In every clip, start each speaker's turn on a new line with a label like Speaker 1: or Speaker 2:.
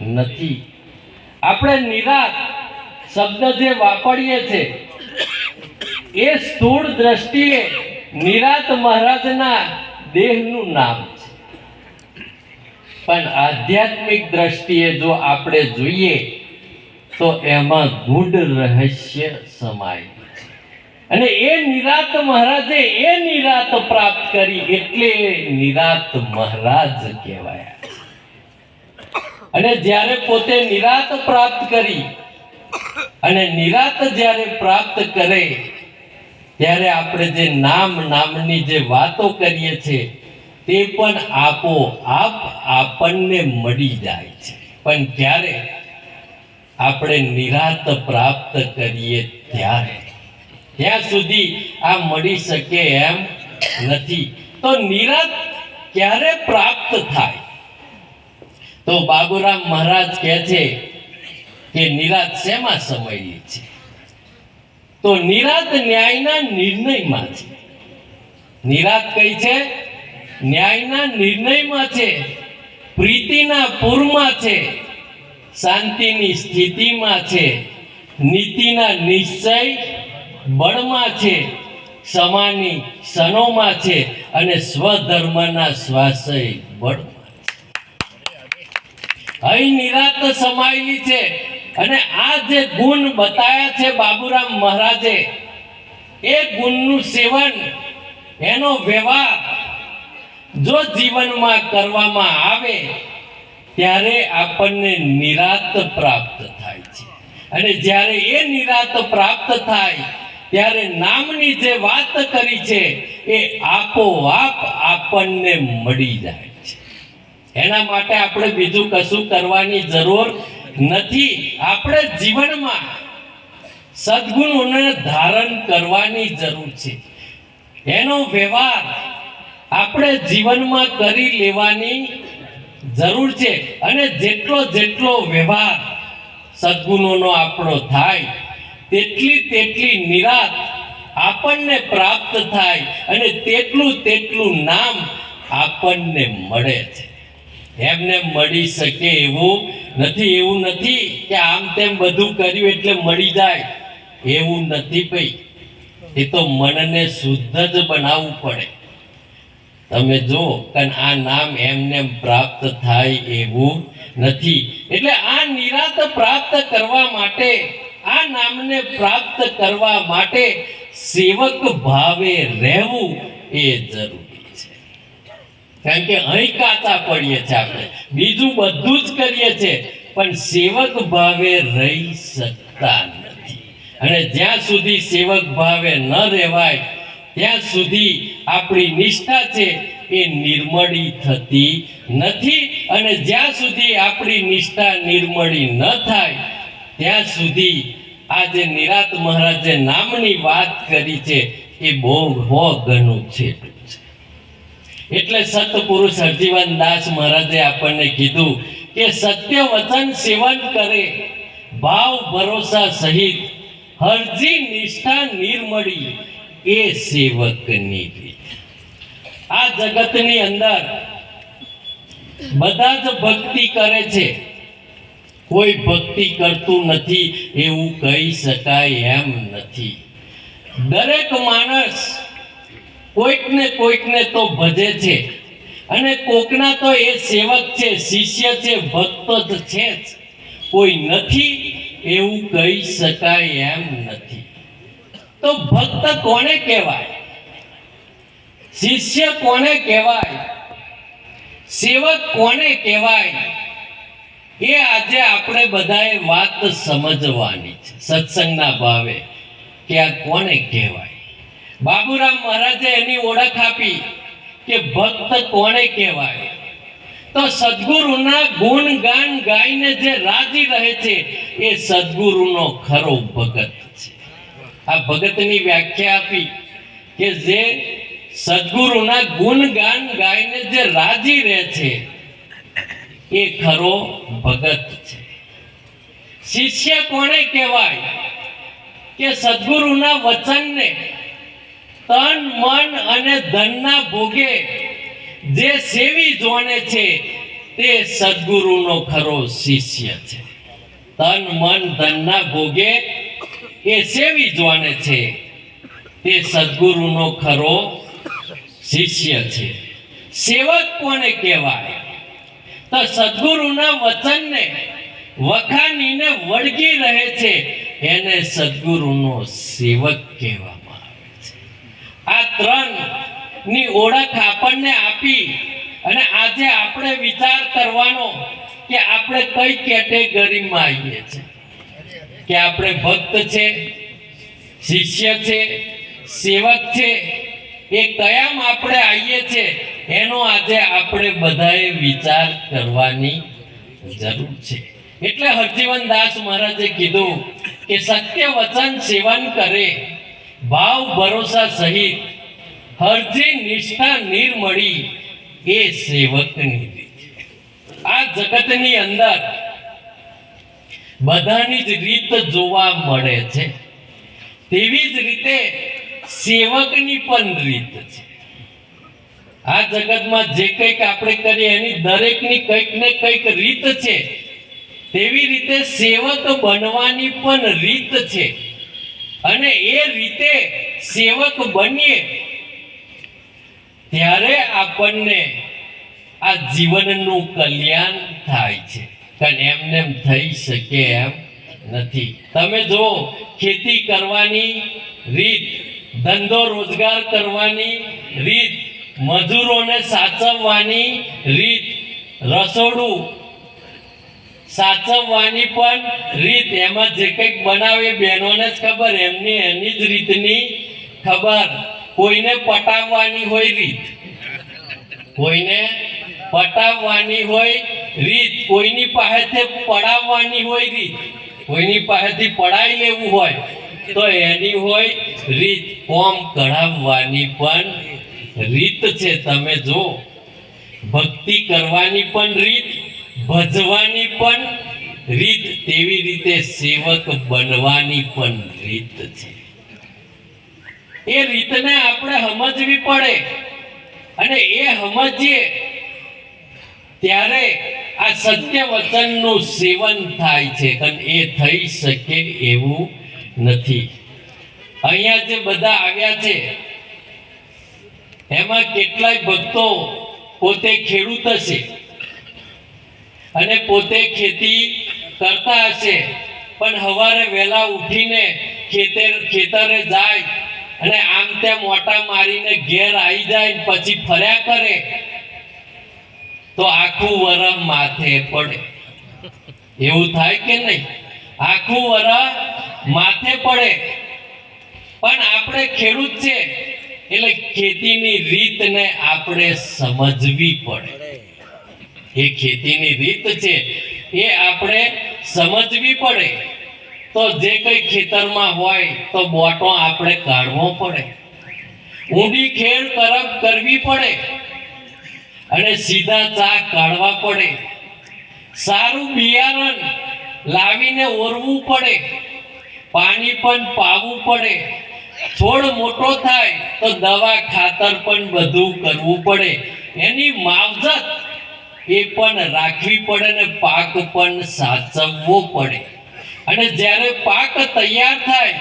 Speaker 1: નથી. આપણે નિરાત શબ્દ જે વાપરીએ છે, એ સ્થૂળ દ્રષ્ટિએ નિરાત મહારાજના દેહનું નામ છે. પણ આધ્યાત્મિક દ્રષ્ટિએ જો આપણે જોઈએ, તો એમાં ગૂઢ રહસ્ય સમાય અને એ નિરાત મહારાજે એ નિરાત પ્રાપ્ત કરી એટલે નિરાત મહારાજ કહેવાયા. અને જ્યારે પોતે નિરાત પ્રાપ્ત કરી, અને નિરાત જ્યારે પ્રાપ્ત કરે, ત્યારે આપણે જે નામ નામની જે વાતો કરીએ છીએ, તે પણ આપો આપ આપણને મળી જાય છે. પણ જ્યારે આપણે નિરાત પ્રાપ્ત કરીએ ત્યારે. ત્યાં સુધી આ મળી શકે એમ નથી. તો નિરાત ક્યારે પ્રાપ્ત થાય? તો બાબુરામ મહારાજ કહે છે કે નિરાત શેમાં સમયેલી છે? તો નિરાત ન્યાયના નિર્ણયમાં છે. નિરાત કઈ છે? ન્યાયના નિર્ણયમાં છે. પ્રીતિના પૂરમાં છે. શાંતિની સ્થિતિમાં છે. નીતિના નિશ્ચય બળમાં છે. સમાની ક્ષણોમાં છે. અને સ્વધર્મના સ્વાશય બળમાં અહીં નિરાત સમાયેલી છે. અને આ જે ગુણ બતાવ્યા છે બાબુરામ મહારાજે, એ ગુણનું સેવન, એનો વ્યવહાર જો જીવનમાં કરવામાં આવે, ત્યારે આપણને નિરાત પ્રાપ્ત થાય છે. અને જ્યારે એ નિરાત પ્રાપ્ત થાય, ત્યારે નામની જે વાત કરી છે, એ આપોઆપ આપણને મળી જાય. એના માટે આપણે બીજું કશું કરવાની જરૂર નથી. આપણે જીવનમાં સદગુણોને ધારણ કરવાની જરૂર છે. એનો વ્યવહાર આપણે જીવનમાં કરી લેવાની જરૂર છે અને જેટલો જેટલો વ્યવહાર સદગુણોનો આપણો થાય, તેટલી તેટલી નિરાત આપણને પ્રાપ્ત થાય અને તેટલું તેટલું નામ આપણને મળે છે. એમને મળી શકે એવું નથી એવું નથી કે આમ તેમ બધું કર્યું એટલે મળી જાય. એવું નથી ભાઈ. એ તો મનને શુદ્ધ જ બનાવવું પડે. તમે જો કારણ આ નામ એમને પ્રાપ્ત થાય એવું નથી. એટલે આ નિરાત પ્રાપ્ત કરવા માટે, આ નામને પ્રાપ્ત કરવા માટે સેવક ભાવે રહેવું એ જરૂરી. કારણ કે અહીં કાચા પડીએ છીએ આપણે. બીજું બધું જ કરીએ છીએ. પણ સેવક ભાવે રહી શકતા નથી. અને જ્યાં સુધી સેવક ભાવે ન રહેવાય, ત્યાં સુધી આપણી નિષ્ઠા છે એ નિર્મળી થતી નથી. અને જ્યાં સુધી આપણી નિષ્ઠા નિર્મળી ન થાય, ત્યાં સુધી આ જે નિરાત મહારાજે નામની વાત કરી છે એ બહુ બહુ ઘણું છે. એટલે સતપુરુષ હરજીવન દાસ મહારાજે આપણને કીધું કે સત્ય વચન સેવન કરે, ભાવ ભરોસા સહિત હરજી નિષ્ઠા નિર્મળી એ સેવકની રીત. આ જગતની અંદર બધા જ ભક્તિ કરે છે. કોઈ ભક્તિ કરતું નથી એવું કહી શકાય એમ નથી. દરેક માણસ કોઈકને કોઈકને તો ભજે છે. અને કોકના તો એ સેવક છે, શિષ્ય છે, ભક્ત જ છે જ. કોઈ નથી એવું કહી શકાય એમ નથી. તો ભક્ત કોને કહેવાય? શિષ્ય કોને કહેવાય? સેવક કોને કહેવાય? એ આજે આપણે બધાએ વાત સમજવાની છે, સત્સંગના ભાવે, કે આ કોને કહેવાય? બાબુરામ મહારાજે એની ઓળખ આપી કે ભક્ત કોને કહેવાય. તો સદગુરુના ગુણ ગાન ગાઈને જે રાજી રહે છે, એ સદગુરુનો ખરો ભગત છે. આ ભગતની વ્યાખ્યા આપી કે જે સદગુરુના ગુણ ગાન ગાઈને જે રાજી રહે છે, એ ખરો ભગત છે. શિષ્ય કોને કહેવાય? કે સદગુરુના વચનને તન, મન અને ધનના ભોગે જે સેવી જોને છે, તે સદગુરુનો ખરો શિષ્ય છે. તન, મન, ધનના ભોગે એ સેવી જોને છે, તે સદગુરુનો ખરો શિષ્ય છે. સેવક કોને કહેવાય? તો સદગુરુના વચનને વખાણીને વળગી રહે છે, એને સદગુરુનો સેવક છે આ ત્રણની ઓળખ આપણને આપી અને આજે આપણે વિચાર કરવાનો કે આપણે કઈ કેટેગરીમાં આવીએ છીએ. કે આપણે ભક્ત છે, શિષ્ય છે, સેવક છે, એ કયામ આપણે આવીએ છીએ, એનો આજે આપણે બધાએ વિચાર કરવાની જરૂર છે. એટલે હરજીવન દાસ મહારાજે કીધું કે સત્ય વચન સેવન કરે ભાવ ભરોસા સહિત હરજી નિષ્ઠા નિર્મળી એ સેવકની આ જગતની અંદર બધાની જ રીત જોવા મળે છે. તેવી જ રીતે સેવકની પણ રીત છે. આ જગતમાં જે કંઈક આપણે કરીએ એની દરેકની કંઈક ને કંઈક રીત છે. તેવી રીતે સેવક બનવાની પણ રીત છે. અને એ રીતે સેવક બનીએ, ત્યારે આપણને આ જીવનનું કલ્યાણ થાય છે. કારણ એમને એમ થઈ શકે એમ નથી. તમે જો ખેતી કરવાની રીત, ધંધો રોજગાર કરવાની રીત, મજૂરોને સાચવવાની રીત, રસોડું સાચવવાની પણ રીત, એમાં જે કંઈક બનાવે બહેનોને જ ખબર, એમની, એની જ રીતની ખબર. કોઈને પટાવવાની હોય રીત. કોઈને પટાવવાની હોય રીત. કોઈની પાસેથી પડાવવાની હોય રીત. કોઈની પાસેથી પડાવી લેવું હોય તો એની હોય રીત. કોમ કઢાવવાની પણ રીત છે. તમે જો, ભક્તિ કરવાની પણ રીત ભજવાની પણ રીત તેવી રીતે સેવક બનવાની પણ રીત છે. એ રીતને આપણે સમજવી પડે અને એ સમજીએ ત્યારે આ સત્ય વચનનું સેવન થાય છે અને એ થઈ શકે એવું નથી. અહીંયા જે બધા આવ્યા છે, એમાં કેટલાય ભક્તો પોતે ખેડૂત હશે. અને પોતે ખેતી કરતા હશે. પણ સવારે વહેલા ઉઠીને ખેતર ખેતરે જાય અને આમ તેમ મોટા મારીને ઘેર આવી જાય પછી ફર્યા કરે, તો આખું વરસ માથે પડે. એવું થાય કે નહીં? આખું વરસ માથે પડે. પણ આપણે ખેડૂત છે, એટલે ખેતીની રીતને આપણે સમજવી પડે. એ ખેતીની રીત છે, એ આપણે સમજવી પડે. તો જે કંઈ ખેતરમાં હોય, તો બોટો આપણે કાઢવો પડે. ઊંડી ખેડ તરફ કરવી પડે. અને સીધા ચા કાઢવા પડે. સારું બિયારણ લાવીને ઓરવું પડે. પાણી પણ પાવું પડે. છોડ મોટો થાય, તો દવા, ખાતર પણ બધું કરવું પડે. એની માવજત એ પણ રાખવી પડે ને પાક પણ સાચવવો પડે. અને જ્યારે પાક તૈયાર થાય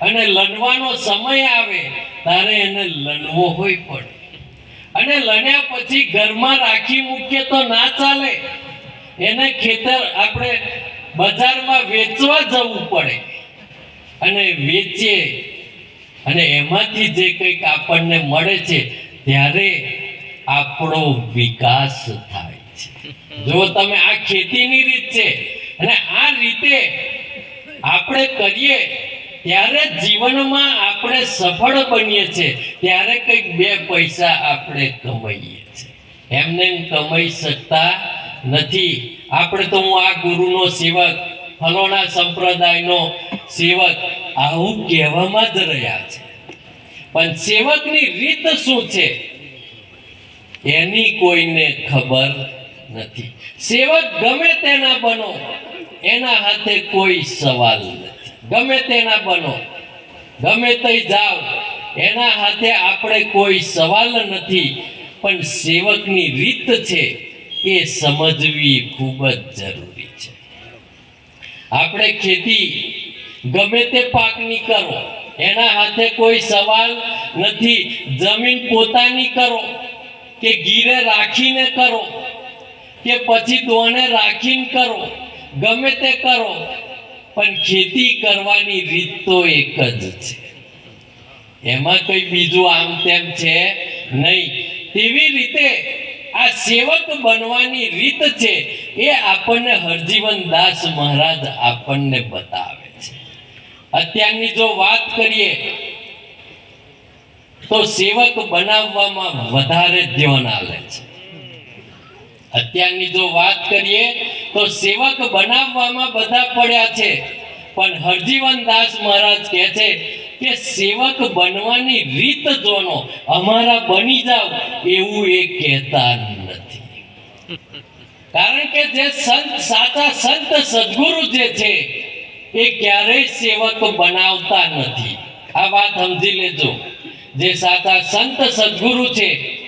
Speaker 1: અને લણવાનો સમય આવે, ત્યારે એને લણવો હોય પડે અને લણ્યા પછી ઘરમાં રાખી મૂકીએ તો ના ચાલે. એને ખેતર આપણે બજારમાં વેચવા જવું પડે. અને વેચીએ. અને એમાંથી જે કંઈક આપણને મળે છે, ત્યારે આપણો વિકાસ થાય. જો તમે આ ખેતીની રીત છે અને આ રીતે આપણે કરીએ, ત્યારે જીવનમાં આપણે સફળ બનીએ છીએ. ત્યારે કંઈક બે પૈસા આપણે કમાઈએ છીએ. એમને કમાઈ શકતા નથી. આપણે તો હું આ ગુરુનો સેવક ફલોણા સંપ્રદાયનો સેવક આવું કહેવામાં જ રહ્યા છે. પણ સેવકની રીત શું છે? એની કોઈને ખબર નથી. સેવક ગમે તેના બનો, એના હાથે કોઈ સવાલ નથી. ગમે તેના બનો, ગમે તે જાઓ, એના હાથે આપણે કોઈ સવાલ નથી. પણ સેવકની રીત છે એ સમજવી ખૂબ જ જરૂરી છે. આપણે ખેતી ગમે તે પાકની કરો, એના હાથે કોઈ સવાલ નથી. જમીન પોતાની કરો કે ગીરે રાખીને કરો કે પછી દોને રાખીને કરો. ગમે તે કરો, પણ ખેતી કરવાની રીત તો એક જ છે. એમાં કઈ બીજું આમ તેમ છે નહીં. તેવી રીતે આ સેવક બનવાની રીત છે એ આપણને હરજીવન દાસ મહારાજ આપણને બતાવે છે. અત્યારની જો વાત કરીએ, તો સેવક બનાવવામાં વધારે ધ્યાન આવે છે. અત્યારની જો વાત કરીએ, તો સેવક બનાવવામાં બધા પડ્યા છે. પણ હરજીવન દાસ મહારાજ કહે છે કે સેવક બનવાની રીત જોનો. અમારા બની જાવ એવું એ કહેતા નથી. કારણ કે જે સંત, સાચા સંત સદગુરુ જે છે, એ ક્યારેય સેવક બનાવતા નથી. આ વાત સમજી લેજો. જે સાચા સંત સદગુરુ છે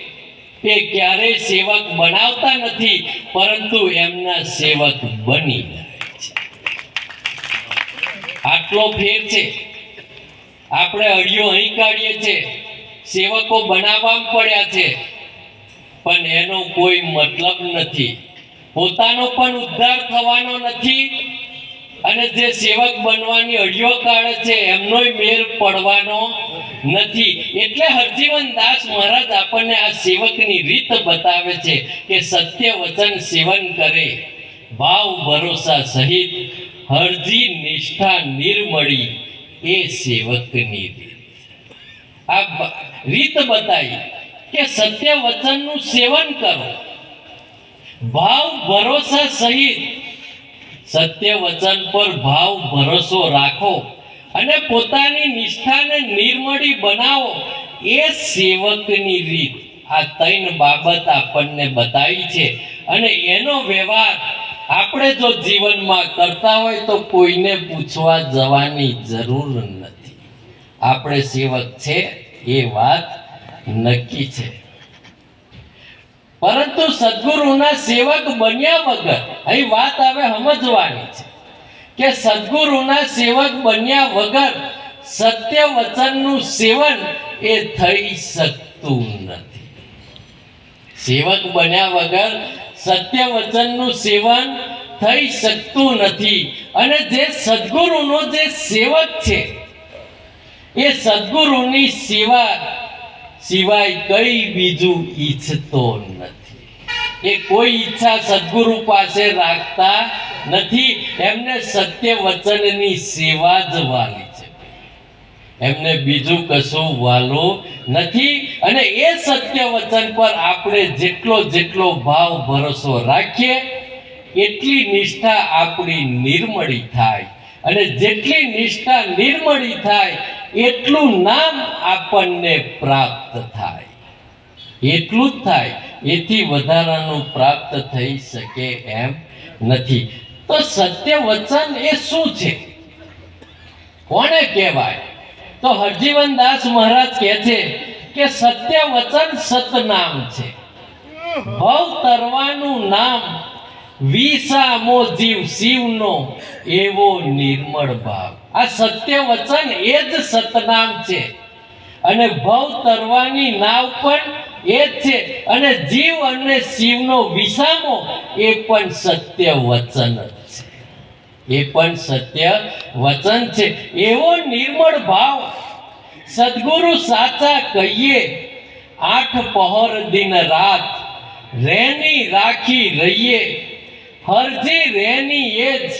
Speaker 1: એ ક્યારે સેવક બનાવતા નથી, પરંતુ એમના સેવક બની છે. આટલો ફેર છે. આપણે અડિયો અહીં કાઢીએ છીએ સેવકો બનાવવામાં પડ્યા છે. પણ એનો કોઈ મતલબ નથી. પોતાનો પણ ઉદ્ધાર થવાનો નથી. અને જે સેવક બનવાની અડિયો કાઢે છે, એમનોય મેર પડવાનો નથી. એટલે હરજીવન દાસ મહારાજ આપણને આ સેવકની રીત બતાવે છે કે સત્ય વચન સેવન કરે. ભાવ ભરોસા સહિત હરજી નિષ્ઠા નિર્મળી એ સેવકની રીત. આ રીત બતાવી કે સત્ય વચનનું સેવન કરો. ભાવ ભરોસા સહિત સત્ય વચન પર ભાવ ભરોસો રાખો અને પોતાની નિષ્ઠાને નિર્મળી બનાવો એ સેવકની રીત. આ ત્રણ બાબત આપણને બતાવી છે અને એનો વ્યવહાર આપણે જો જીવનમાં કરતા હોય તો કોઈને પૂછવા જવાની જરૂર નથી. આપણે સેવક છે એ વાત નક્કી છે. પરંતુ સદગુરુના સેવક બન્યા વગર, અહીં વાત હવે સમજવાની છે, કે સદગુરુના સેવક બન્યા વગર સત્ય વચનનું સેવન એ થઈ શકતું નથી. સેવક બન્યા વગર સત્ય વચનનું સેવન થઈ શકતું નથી. અને જે સદગુરુનો જે સેવક છે, એ સદગુરુની સેવા સિવાય કઈ બીજું ઈચ્છતો નથી. એ કોઈ ઈચ્છા સદગુરુ પાસે રાખતા નથી. એમને સત્ય વચનની સેવા જ વાલી છે. એમને બીજું કશું વાલો નથી અને એ સત્ય વચન પર આપણે જેટલો જેટલો ભાવ ભરોસો રાખીએ, એટલી નિષ્ઠા આપણી નિર્મળી થાય. અને જેટલી નિષ્ઠા નિર્મળી થાય એટલું નામ આપણને પ્રાપ્ત થાય. એટલું જ થાય. એથી વધારાનું પ્રાપ્ત થઈ શકે એમ નથી. તો સત્ય વચન એ શું છે? કોને કહેવાય? તો હરજીવન દાસ મહારાજ કહે છે કે સત્ય વચન સતનામ છે. ભવ તરવાનું નામ વિસામો જીવ શિવનો એવો નિર્મળ ભાવ આ સત્ય વચન એ જ સતનામ છે. અને ભવ તરવાની નાવ પણ એ જ છે. અને જીવ અને શિવનો વિસામો એ પણ સત્ય વચન છે. એ પણ સત્ય વચન છે. એવો નિર્મળ ભાવ સદગુરુ સાચા કહીએ, આઠ પહોર દિન રાત રેની રાખી રહીએ. હરજી રેની એ જ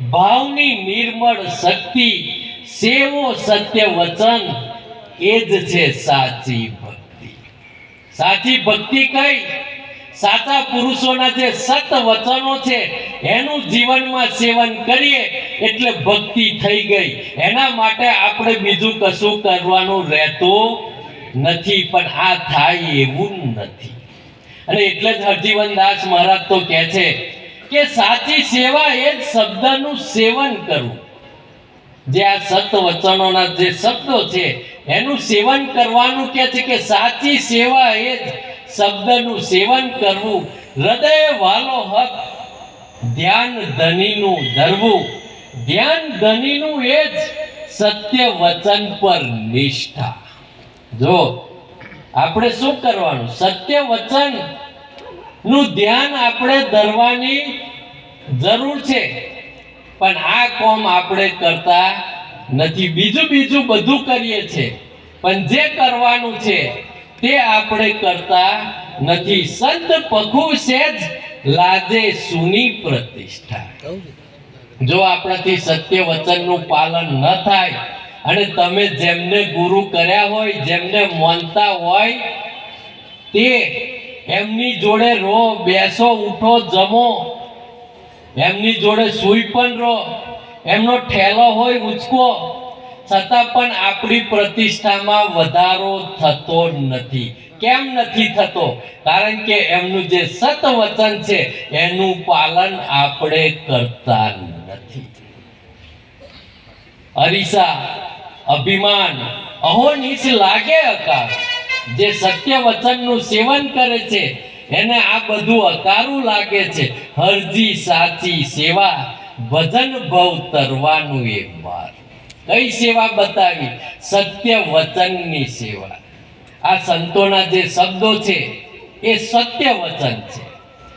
Speaker 1: ભાવની નિર્મળ શક્તિ, સેવો સત્ય વચન, એ જ છે સાચી ભક્તિ. સાચી ભક્તિ કઈ? સાચા પુરુષોના જે સત વચનો છે, એનું જીવનમાં સેવન કરીએ એટલે ભક્તિ થઈ ગઈ. એના માટે આપણે બીજું કશું કરવાનું રહેતું નથી, પણ આ થાય એવું નથી. અને એટલે જ હરજીવન દાસ મહારાજ તો કહે છે કે સાચી સેવા એ જ શબ્દનું સેવન કરવું. જે આ સત વચનોના જે શબ્દો છે, એનું સેવન કરવાનું કે છે કે સાચી સેવા એ જ શબ્દનું સેવન કરવું. હૃદય વાલો હક ધ્યાન ધનીનું ધરવું. ધ્યાન ધનીનું એ જ સત્ય વચન પર નિષ્ઠા. જો, આપણે શું કરવાનું? સત્ય વચન નું ધ્યાન આપણે ધરવાની જરૂર છે. પણ આ કોમ આપણે કરતા નથી. બીજું બીજું બધું કરીએ છે. પણ જે કરવાનું છે તે આપણે કરતા નથી. સંત પખુ સેજ લાજે સુની પ્રતિષ્ઠા. જો આપણાથી સત્ય વચનનું પાલન ન થાય અને તમે જેમને ગુરુ કર્યા હોય, જેમને માનતા હોય, તે એમની જોડે રો, બેસો, ઉઠો, જમો. એમની જોડે સૂઈ પણ રહો. એમનો ઠેલો હોય ઉચકો. છતાં પણ આપણી પ્રતિષ્ઠામાં વધારો થતો નથી. કેમ નથી થતો? કારણ કે એમનું જે સત વચન છે, એનું પાલન આપણે કરતા નથી. અરીસા, અભિમાન, અહોનિશ લાગે અકાર જે સત્ય વચનનું સેવન કરે છે, એને આ બધું અકારું લાગે છે. હરજી સાચી સેવા, ભજન ભવ તરવાનું એક વાર કઈ સેવા બતાવી? સત્ય વચનની સેવા. આ સંતોના જે શબ્દો છે, એ સત્ય વચન છે.